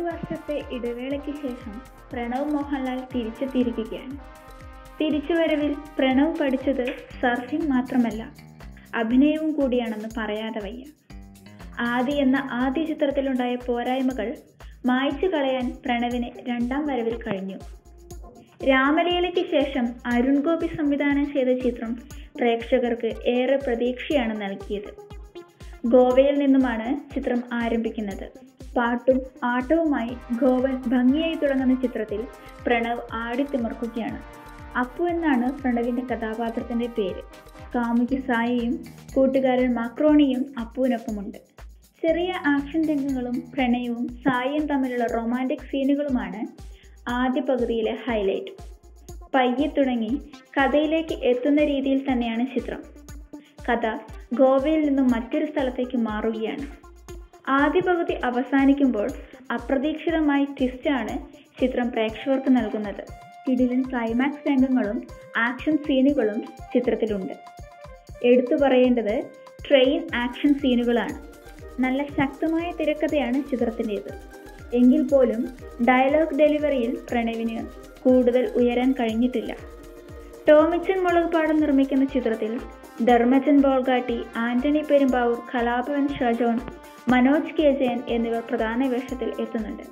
ഇടവേളയ്ക്ക് ശേഷം പ്രണവ് മോഹൻലാൽ തിരിച്ചെത്തിയിരിക്കുകയാണ് തിരിച്ചുവരവിൽ പ്രണവ് പഠിച്ചത് സർഫിംഗ് മാത്രമല്ല അഭിനയവും കൂടിയാണെന്ന് പറയാതെ വയ്യ. ആദി എന്ന ആദ്യ ചിത്രത്തിലുണ്ടായ പോരായ്മകൾ മായ്ച്ചു കളയാൻ പ്രണവിന് രണ്ടാം വരവിൽ കഴിഞ്ഞു. രാമലീലയ്ക്ക് ശേഷം അരുൺ ഗോപി സംവിധാനം ചെയ്ത ചിത്രം പ്രേക്ഷകർക്ക് ഏറെ പ്രതീക്ഷയാണ് നൽകിയത്. ഗോവയിൽ നിന്നുമാണ് ചിത്രം ആരംഭിക്കുന്നത്. പാട്ടും ആട്ടവുമായി ഗോവൻ ഭംഗിയായി തുടങ്ങുന്ന ചിത്രത്തിൽ പ്രണവ് ആടിത്തിമർക്കുകയാണ്. അപ്പു എന്നാണ് പ്രണവിന്റെ കഥാപാത്രത്തിന്റെ പേര്. കാമുകി സായിയും കൂട്ടുകാരൻ മാക്രോണിയും അപ്പുവിനൊപ്പമുണ്ട്. ചെറിയ ആക്ഷൻ രംഗങ്ങളും പ്രണയവും സായിയും തമ്മിലുള്ള റൊമാന്റിക് സീനുകളുമാണ് ആദ്യ പകുതിയിലെ ഹൈലൈറ്റ്. പയ്യെ തുടങ്ങി കഥയിലേക്ക് എത്തുന്ന രീതിയിൽ തന്നെയാണ് ചിത്രം. കഥ ഗോവയിൽ നിന്നും മറ്റൊരു സ്ഥലത്തേക്ക് മാറുകയാണ്. ആദ്യ പകുതി അവസാനിക്കുമ്പോൾ അപ്രതീക്ഷിതമായി ട്വിസ്റ്റാണ് ചിത്രം പ്രേക്ഷകർക്ക് നൽകുന്നത്. കിടിലൻ ക്ലൈമാക്സ് രംഗങ്ങളും ആക്ഷൻ സീനുകളും ചിത്രത്തിലുണ്ട്. എടുത്തു പറയേണ്ടത് ട്രെയിൻ ആക്ഷൻ സീനുകളാണ് നല്ല ശക്തമായ തിരക്കഥയാണ് ചിത്രത്തിന്റേത്. എങ്കിൽ പോലും ഡയലോഗ് ഡെലിവറിയിൽ പ്രണവിന് കൂടുതൽ ഉയരാൻ കഴിഞ്ഞിട്ടില്ല. ടോമിച്ചൻ മുളകുപാടം നിർമ്മിക്കുന്ന ചിത്രത്തിൽ ധർമ്മജൻ ബോൾഗാട്ടി ആന്റണി പെരുമ്പാവൂർ കലാഭവൻ ഷജോൺ മനോജ് കെ ജയൻ എന്നിവർ പ്രധാന വേഷത്തിൽ എത്തുന്നുണ്ട്.